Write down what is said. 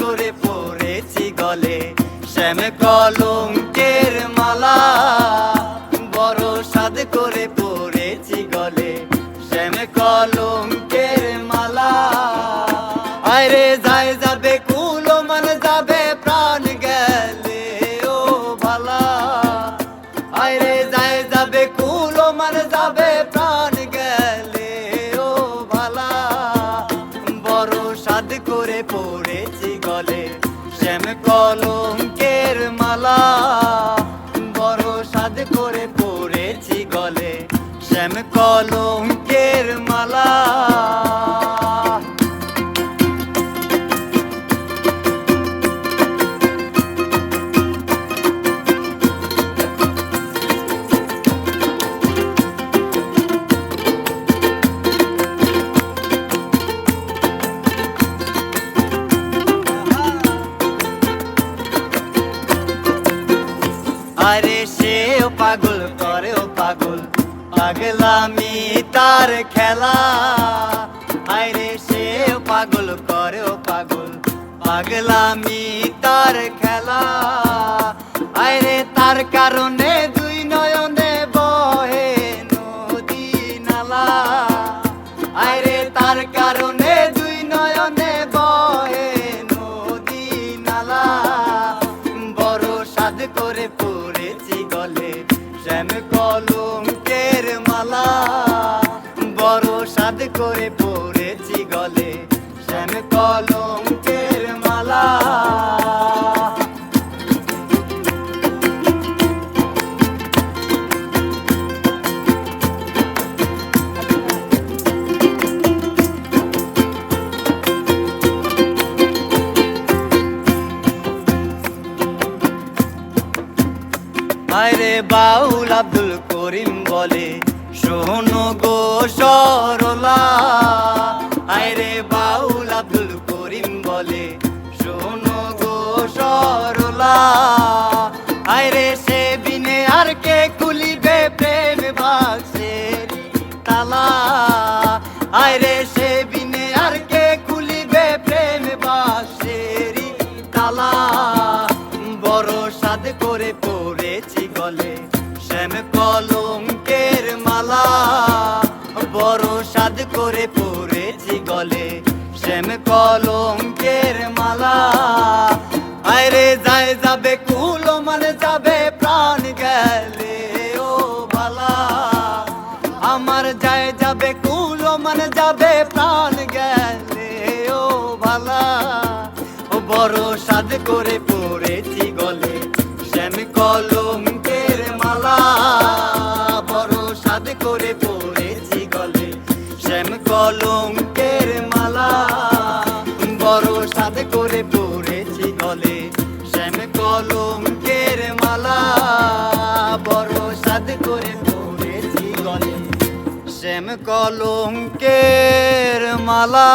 করে পড়েছি গলে, শ্যাম কলঙ্কের মালা। বড় সাদ করে পড়েছি গলে, শ্যাম কলঙ্কের মালা। আরে যায় যাবে সাদ করে পড়েছি গলে। শ্যাম কলঙ্কের মালা বড় সাদ করে পড়েছি গলে। শ্যাম কলঙ্কের আরে সেও পাগল করে ও পাগল পাগলামি তার খেলা। আরে সেও পাগল করে ও পাগল পাগলামি তার খেলা। আরে তার কারণে দুই নয়নে বহে নদী নালা। আরে তার কারণে দুই নয়নে বহে নদী নালা। বড় সাদ করে সাদ করে পড়েছি গলে শ্যাম কলঙ্কের মালা। আরে বাউল আব্দুল করিম বলে শোনো গো সরলা। আরে বাউল আব্দুল করিম বলে, শোনো গো সরলা। আরে সে বিনে আর কে খুলিবে প্রেম বাক্সের তালা। আরে সে বিনে আর কে খুলিবে প্রেম বাক্সের তালা। বড় সাদ করে পড়েছি গলে, শ্যাম কলঙ্কের কলঙ্কের মালা। আরে যায় যাবে কুলো মানে যাবে প্রাণ গেলে ও ভালা আমার যায় যাবে কুলো মানে যাবে প্রাণ গেলে ও ভালা ও বড় সাদ করে পড়েছি গলে শ্যাম কলঙ্কের মালা। বড় সাদ করে পড়েছি পড়েছি শ্যাম শ্যাম কলঙ্কের মালা বড় সাদ করে পড়েছি গলে। শ্যাম কলঙ্কের মালা